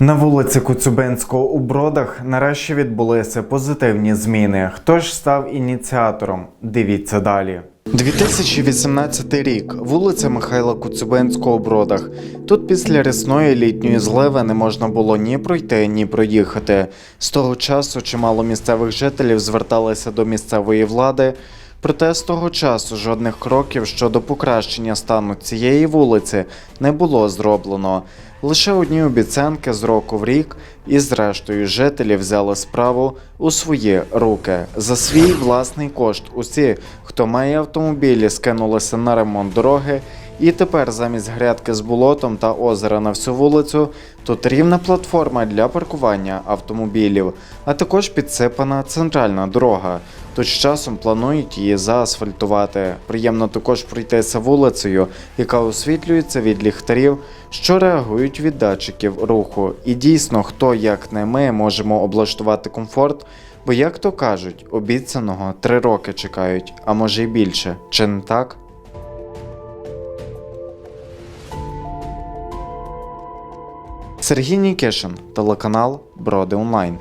На вулиці Коцюбинського у Бродах нарешті відбулися позитивні зміни. Хто ж став ініціатором? Дивіться далі. 2018 рік. Вулиця Михайла Коцюбинського у Бродах. Тут після рясної літньої зливи не можна було ні пройти, ні проїхати. З того часу чимало місцевих жителів зверталися до місцевої влади. Проте з того часу жодних кроків щодо покращення стану цієї вулиці не було зроблено. Лише одні обіцянки з року в рік, і зрештою жителі взяли справу у свої руки. За свій власний кошт усі, хто має автомобілі, скинулися на ремонт дороги. І тепер замість грядки з болотом та озера на всю вулицю тут рівна платформа для паркування автомобілів, а також підсипана центральна дорога. Тут з часом планують її заасфальтувати. Приємно також пройтися вулицею, яка освітлюється від ліхтарів, що реагують від датчиків руху. І дійсно, хто як не ми можемо облаштувати комфорт, бо як то кажуть, обіцяного три роки чекають, а може й більше. Чи не так? Сергій Нікішин, телеканал Броди Онлайн.